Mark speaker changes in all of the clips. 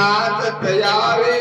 Speaker 1: નાથ તયારે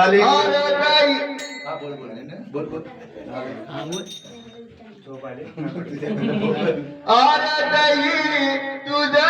Speaker 1: गाली बोल बोल आरतई तुझला गणराया